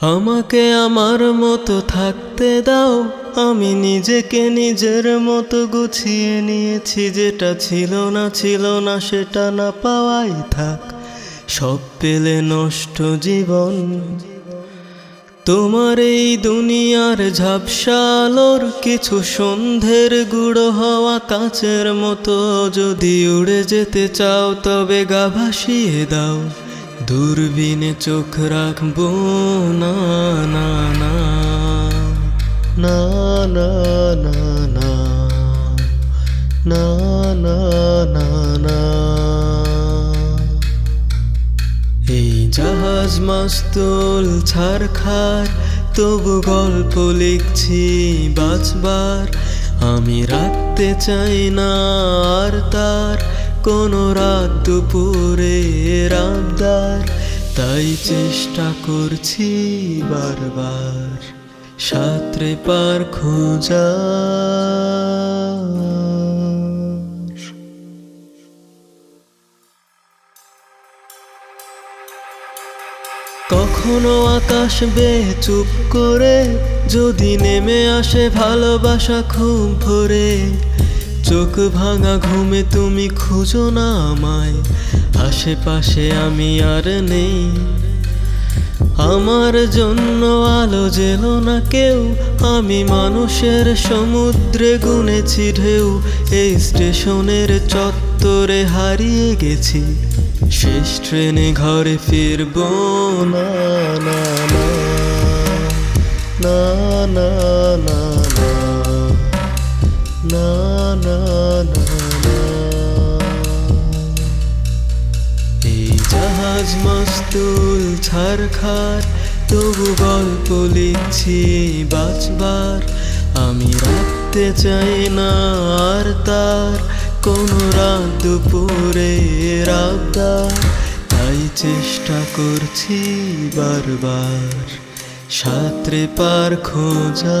আমাকে আমার মতো থাকতে দাও। আমি নিজেকে নিজের মতো গুছিয়ে নিয়েছি। যেটা ছিল না ছিল না, সেটা না পাওয়াই থাক। সব পেলে নষ্ট জীবন। তোমার এই দুনিয়ার ঝাপসালোর কিছু সন্ধ্যের গুঁড়ো হওয়া কাচের মতো যদি উড়ে যেতে চাও, তবে গা ভাসিয়ে দাও। দূরবীনে চোখ রাখব না না না না না না না না না না না এই জাহাজ মাস্তুল ছারখার তবু গল্প লিখছি বাঁচবার আমি রাখতে চাই না আর তার কোনো রাত দুপুরে রাবদার তাই চেষ্টা করছি বারবার সাঁতরে পার খোঁজা। কখনো আকাশ বে চুপ করে, যদি নেমে আসে ভালোবাসা খুব ভরে চোখ ভাঙা ঘুমে তুমি খুঁজো না আমায়। আশেপাশে আমি আর নেই। আমার জন্য আলো জেল না কেউ। আমি মানুষের সমুদ্রে গুনেছি ঢেউ। এই স্টেশনের চত্বরে হারিয়ে গেছি। শেষ ট্রেনে ঘরে ফিরব না না না না না না এই জাহাজ মাস্তুল ছারখার, তবু গল্প লিখছি বাঁচবার। আমি রাখতে চাই না আর তার, কোনো রাত দুপুরে রাবদার তাই চেষ্টা করছি বারবার, সাঁতরে পার খোঁজা